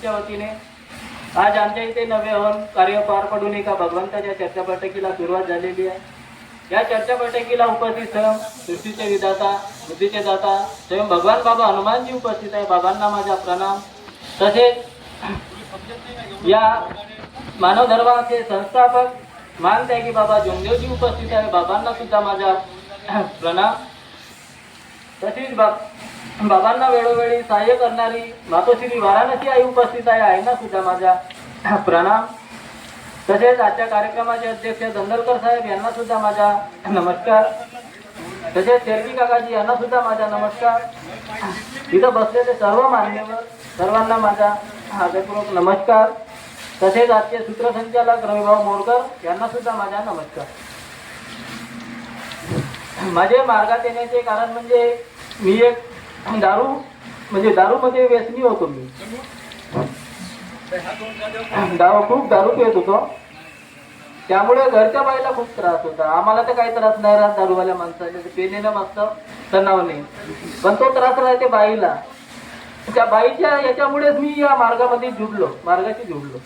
च्या वतीने आज आमच्या इथे नवे हवन कार्य पार पडून एका भगवंताच्या चर्चा बैठकीला सुरुवात झालेली आहे. या चर्चा बैठकीला उपस्थित स्वयं सृष्टीचे विधाता बुद्धीचे दाता स्वयं भगवान बाबा हनुमानजी उपस्थित आहे. बाबांना माझा प्रणाम. तसेच या मानव धर्माचे संस्थापक मान त्यागी बाबा जोंदेवजी उपस्थित आहे. बाबांना सुद्धा माझा प्रणाम. तसेच बाब बाबांना वेळोवेळी सहाय्य करणारी मातोश्री वाराणसी आई उपस्थित आहे आईना सुद्धा माझ्या? प्रणाम. तसेच आजच्या कार्यक्रमाचे अध्यक्ष दंदलकर साहेब यांना सुद्धा माझा नमस्कार. तसेच शेरकी काकाजी यांना सुद्धा माझा नमस्कार. इथं बसलेले सर्व मान्यवर सर्वांना माझा आदरपूर्वक नमस्कार. तसेच आजचे सूत्रसंचालक रविभाऊ मोडकर यांना सुद्धा माझा नमस्कार. माझे मार्गात येण्याचे कारण म्हणजे मी एक दारू म्हणजे दारूमध्ये व्यसनी होतो मी. दारू खूप दारू पित होतो. त्यामुळे घरच्या बाईला खूप त्रास होता. आम्हाला तर काही त्रास नाही राहत दारूवाल्या माणसाला. पेनेनं मस्त तणाव नाही. पण तो त्रास राहते बाईला. त्या बाईच्या याच्यामुळेच मी या मार्गामध्ये जुडलो. मार्गाशी जुडलो.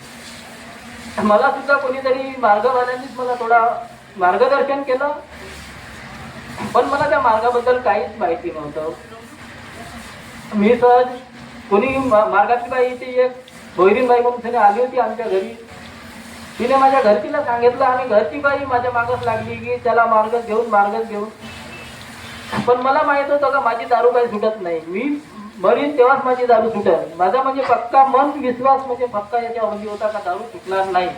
मला सुद्धा कोणीतरी मार्गवाल्यांनीच मला थोडा मार्गदर्शन केलं. पण मला त्या मार्गाबद्दल काहीच माहिती नव्हतं. मी सहज कोणी मा- मार्गातली बाई ती एक बहिरीन बाई म्हणून तिने आली होती आमच्या घरी. तिने माझ्या घरचीला सांगितलं आणि घरची बाई माझ्या मागच लागली की त्याला मार्गच घेऊन मार्गच घेऊन. पण मला माहीत होतं का माझी दारू काही सुटत नाही. मी मरीन तेव्हाच माझी दारू सुटल. माझा म्हणजे पक्का मन विश्वास म्हणजे पक्का याच्यावरती होता का दारू सुटणार नाही.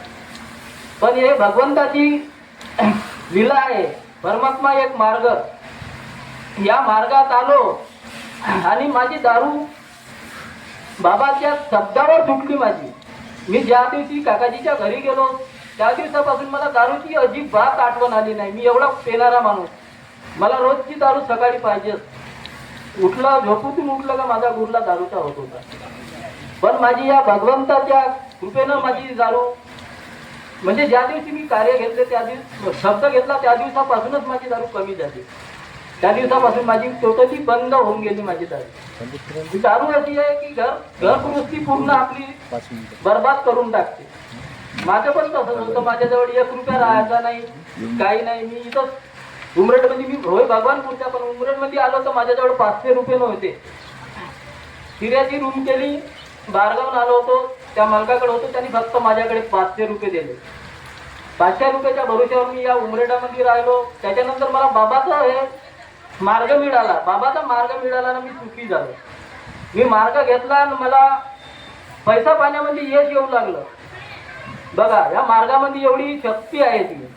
पण हे भगवंताची लीला आहे. परमात्मा एक मार्ग. या मार्गात आलो. आणि माझी दारू बाबाच्या शब्दावर सुटली माझी. मी ज्या दिवशी काकाजीच्या घरी गेलो त्या दिवसापासून मला दारूची अजिबात आठवण आली नाही. मी एवढा पेणारा माणूस. मला रोजची दारू सकाळी पाहिजेच उठला झोपूतून उठलं का माझा गुरला दारूचा होत होता. पण माझी या भगवंताच्या कृपेनं माझी दारू म्हणजे ज्या दिवशी मी कार्य घेतले त्या दिवस शब्द घेतला त्या दिवसापासूनच माझी दारू कमी झाली. त्या दिवसापासून माझी टोटली बंद होऊन गेली माझी दारू. दारू अशी आहे की घर घरगृहस्थी पूर्ण आपली बर्बाद करून टाकते. माझं पण तसंच होतं. माझ्याजवळ एक रुपया राहायचा नाही काही नाही. मी इथं उमरेडमध्ये मी होय भगवानपूरच्या पण उमरेडमध्ये आलो तर माझ्याजवळ पाचशे रुपये नव्हते. हिऱ्याची रूम केली बारगावून आलो होतो. त्या मालकाकडे होतो. त्यांनी फक्त माझ्याकडे पाचशे रुपये दिले. पाचशे रुपयाच्या भरोश्यावर मी या उमरेडामध्ये राहिलो. त्याच्यानंतर मला बाबाचा हे मार्ग मिळाला. बाबाचा मार्ग मिळाला ना मी सुखी झालो. मी मार्ग घेतला आणि मला पैसा पाण्यामध्ये यश येऊ लागलं. बघा या मार्गामध्ये एवढी शक्ती आहे ती.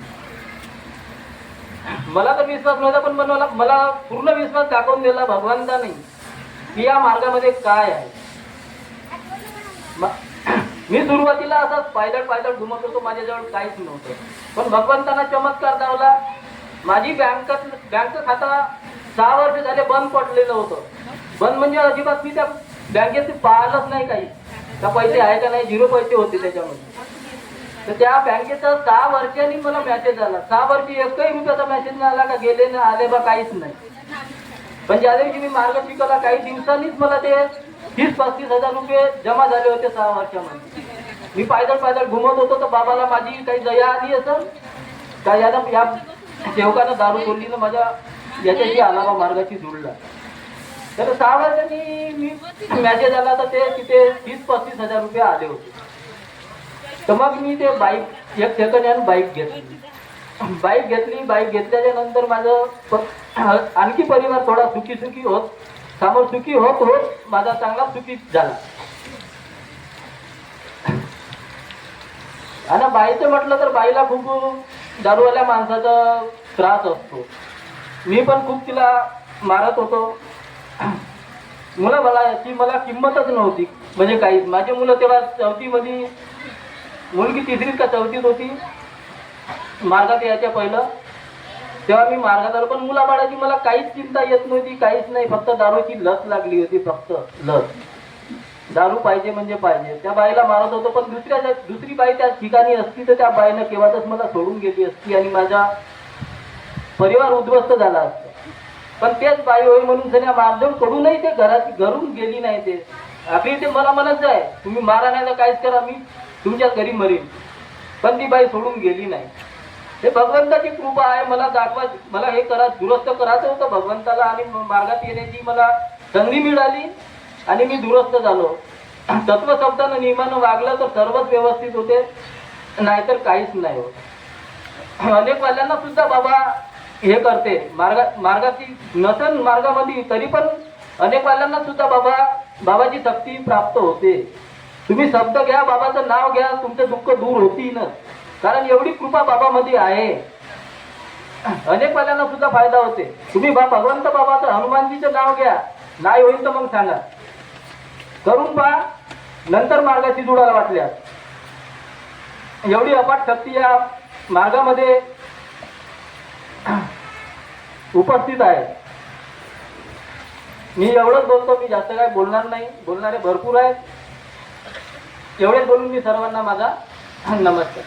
मला तर विश्वास नव्हता पण मला मला पूर्ण विश्वास दाखवून दिला भगवंताने की या मार्गामध्ये काय आहे. मी सुरुवातीला असाच पायदळ पायदळ घुमत होतो माझ्याजवळ काहीच नव्हतं. पण भगवंताना चमत्कार लावला माझी बँकात बँक खाता सहा वर्ष झाले बंद पडलेलं होतं. बंद म्हणजे अजिबात मी त्या बँकेत पाहिलंच नाही काही. का पैसे आहे का नाही? झिरो पैसे होते त्याच्यामध्ये. तर त्या बँकेचा सहा वर्षांनी मला मेसेज आला. सहा वर्षी एकही रुपयाचा मेसेज नाही आला का? गेले ना आले बा काहीच नाही. पण ज्या दिवशी मी मार्ग शिकवला काही दिवसांनीच मला ते तीस पस्तीस हजार रुपये जमा झाले होते सहा वर्षामध्ये. मी पायदळ पायदळ घुमत होतो तर बाबाला माझी काही दया आली असं का यानं या सेवकानं दारू सोडली ना माझ्या याच्याशी आलावा मार्गाची जुळला. तर सहा मी मॅसेज आला तर ते तिथे तीस पस्तीस हजार रुपये आले होते. तर मग मी ते बाईक एक सेकंड हँड बाईक घेतली. बाईक घेतली बाईक घेतल्याच्या नंतर माझं आणखी परिवार थोडा सुखी सुखी होत. समोर सुखी होत होत माझा चांगला सुखी झाला. आणि बाईचं म्हटलं तर बाईला खूप दारूवाल्या माणसाचा त्रास असतो. मी पण खूप तिला मारत होतो. मुलं मला याची मला किंमतच नव्हती. म्हणजे काहीच. माझी मुलं तेव्हा चौथीमध्ये मुलगी तिसरीत का चौथीत होती मार्गात यायच्या पहिलं. तेव्हा मी मार्गात आलो पण मुलाबाळाची मला काहीच चिंता येत नव्हती काहीच नाही. फक्त दारूची लस लागली होती फक्त लस. दारू पाहिजे म्हणजे पाहिजे. त्या बाईला मारत होतो पण दुसऱ्या दुसरी बाई त्या ठिकाणी असती तर त्या बाईनं केव्हाच मला सोडून गेली असती. आणि माझ्या परिवार उद्ध्वस्त झाला असतो. पण तेच बाई होय म्हणून सगळ्या मारधोड कडूनही ते घरात घरून गेली नाही ते. आपली ते मला म्हणत आहे. तुम्ही मारा नाही तर काहीच करा मी तुमच्या घरी मरेन. पण ती बाई सोडून गेली नाही. हे भगवंताची कृपा आहे मला दाखवा मला हे करा दुरुस्त करायचं होतं भगवंताला आणि मार्गात येण्याची मला संधी मिळाली आणि मी दुरुस्त झालो. तत्वशब्दानं नियमानं वागलं तर सर्वच व्यवस्थित होते नाहीतर काहीच नाही होत. अनेक वाल्यांना सुद्धा बाबा हे करते. मार्गा मार्गाची नसन मार्गामध्ये तरी पण अनेक वाल्यांना सुद्धा बाबा बाबाची शक्ती प्राप्त होते. तुम्ही शब्द घ्या बाबाचं नाव घ्या तुमचं दुःख दूर होतीलच कारण एवढी कृपा बाबामध्ये आहे. अनेक वाल्यांना सुद्धा फायदा होते. तुम्ही बा भगवंत बाबाचं हनुमानजीचं नाव घ्या. नाही होईल तर मग सांगा. करून पहा नंतर मार्गाची जुडायला वाटल्या. एवढी अपाट शक्ती या मार्गामध्ये उपस्थित आहे. मी एवढंच बोलतो मी जास्त काय बोलणार नाही. बोलणारे भरपूर आहेत. एवढेच बोलून मी सर्वांना माझा नमस्कार.